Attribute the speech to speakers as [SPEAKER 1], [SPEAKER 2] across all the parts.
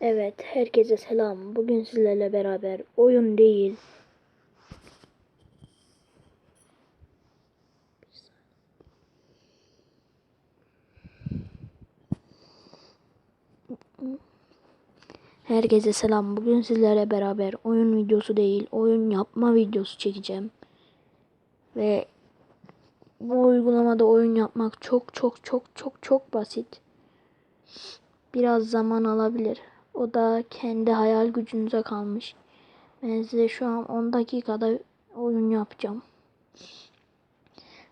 [SPEAKER 1] Evet, herkese selam. Bugün sizlerle beraber oyun değil. Herkese selam. Bugün sizlerle beraber oyun videosu değil, oyun yapma videosu çekeceğim. Ve bu uygulamada oyun yapmak çok çok çok çok çok basit. Biraz zaman alabilir. O da kendi hayal gücünüze kalmış. Ben size şu an 10 dakikada oyun yapacağım.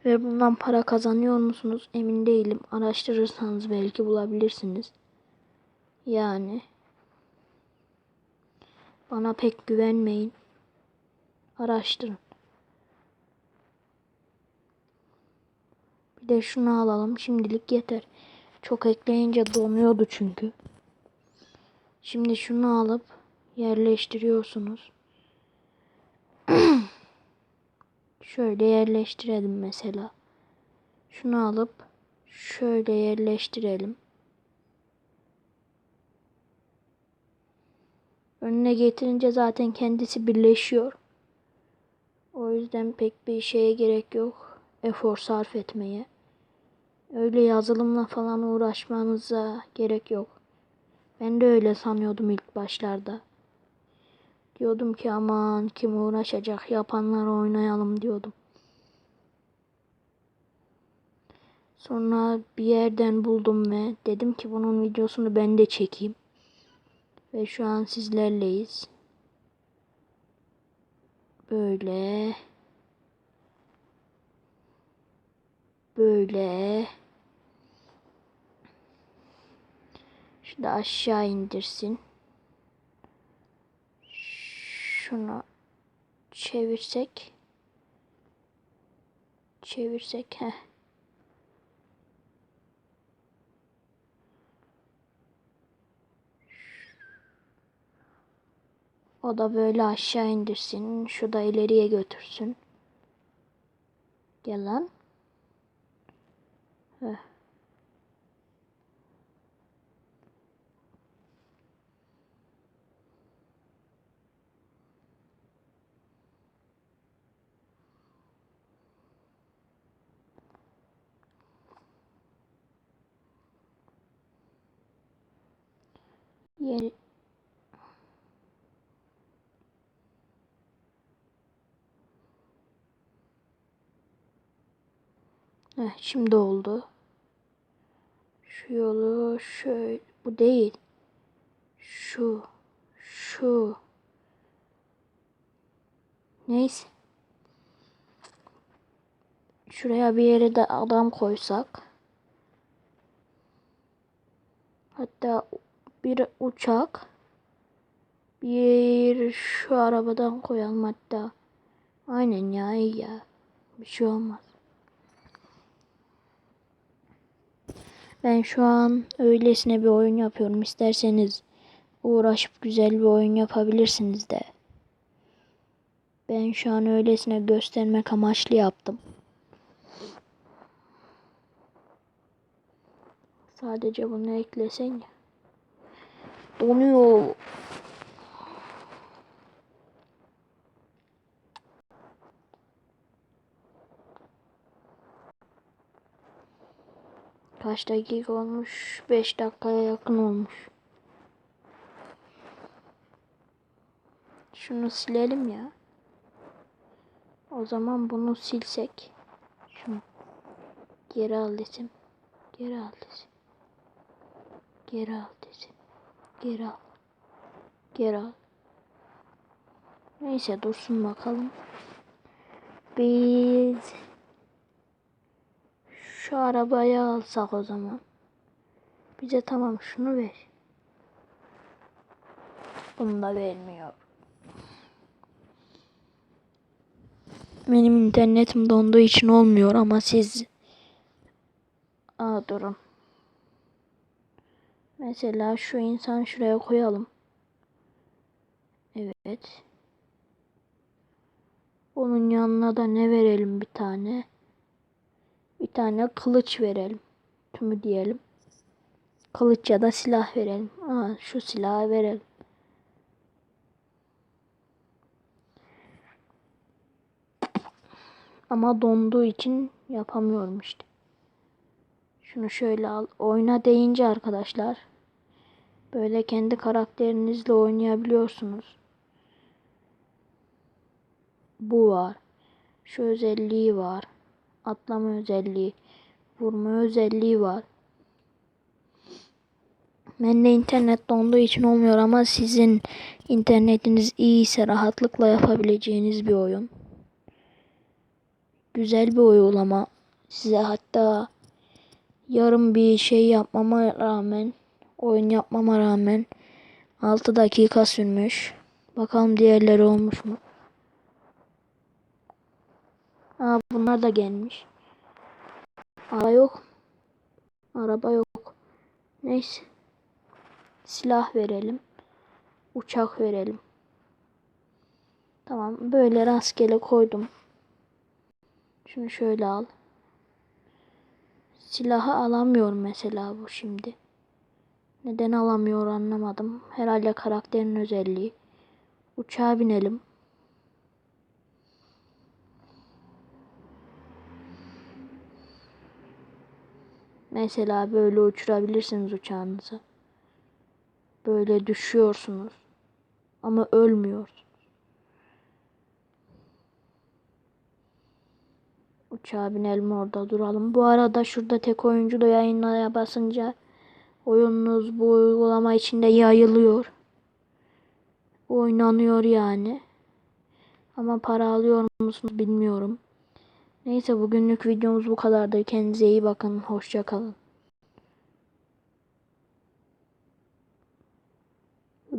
[SPEAKER 1] Ve bundan para kazanıyor musunuz emin değilim. Araştırırsanız belki bulabilirsiniz. Yani bana pek güvenmeyin. Araştırın. Bir de şunu alalım. Şimdilik yeter. Çok ekleyince donuyordu çünkü. Şimdi şunu alıp yerleştiriyorsunuz. şöyle yerleştirelim mesela. Şunu alıp şöyle yerleştirelim. Önüne getirince zaten kendisi birleşiyor. O yüzden pek bir şeye gerek yok. Efor sarf etmeye. Öyle yazılımla falan uğraşmanıza gerek yok. Ben de öyle sanıyordum ilk başlarda. Diyordum ki aman kim uğraşacak yapanlar oynayalım diyordum. Sonra bir yerden buldum ve dedim ki bunun videosunu ben de çekeyim. Ve şu an sizlerleyiz. Böyle. Böyle. Şu da aşağı indirsin. Şunu çevirsek. Çevirsek. Heh. O da böyle aşağı indirsin. Şu da ileriye götürsün. Gel lan. Heh. Yeni Heh, şimdi oldu. Şu yolu şöyle bu değil. Şu şu Neyse. Şuraya bir yere de adam koysak. Hatta bir uçak. Bir şu arabadan koyalım hatta. Aynen ya iyi ya. Bir şey olmaz. Ben şu an öylesine bir oyun yapıyorum. İsterseniz uğraşıp güzel bir oyun yapabilirsiniz de. Ben şu an öylesine göstermek amaçlı yaptım. Sadece bunu eklesen ya. Donuyor. Kaç dakika olmuş? 5 dakikaya yakın olmuş. Şunu silelim ya. O zaman bunu silsek. Şunu geri al desem. Geri al desem. Geri al desem. Geri al. Geri al. Neyse dursun bakalım. Biz şu arabayı alsak o zaman. Bize tamam şunu ver. Bunu da vermiyor. Benim internetim donduğu için olmuyor ama siz Aa durun. Mesela şu insan şuraya koyalım. Evet. Onun yanına da ne verelim bir tane? Bir tane kılıç verelim. Tümü diyelim. Kılıç ya da silah verelim. Aa, şu silahı verelim. Ama donduğu için yapamıyorum işte. Şunu şöyle al. Oyna deyince arkadaşlar böyle kendi karakterinizle oynayabiliyorsunuz. Bu var. Şu özelliği var. Atlama özelliği. Vurma özelliği var. Ben de internet donduğu için olmuyor ama sizin internetiniz iyiyse rahatlıkla yapabileceğiniz bir oyun. Güzel bir uygulama. Size hatta yarım bir şey yapmama rağmen, oyun yapmama rağmen 6 dakika sürmüş. Bakalım diğerleri olmuş mu? Aa bunlar da gelmiş. Araba yok. Araba yok. Neyse. Silah verelim. Uçak verelim. Tamam böyle rastgele koydum. Şunu şöyle al. Silahı alamıyorum mesela bu şimdi. Neden alamıyor anlamadım. Herhalde karakterin özelliği. Uçağa binelim. Mesela böyle uçurabilirsiniz uçağınızı. Böyle düşüyorsunuz. Ama ölmüyorsunuz. Uçağa binelim orada duralım. Bu arada şurada tek oyunculu yayınlaya basınca oyununuz bu uygulama içinde yayılıyor. Oynanıyor yani. Ama para alıyor musunuz bilmiyorum. Neyse bugünlük videomuz bu kadardı. Kendinize iyi bakın. Hoşça kalın.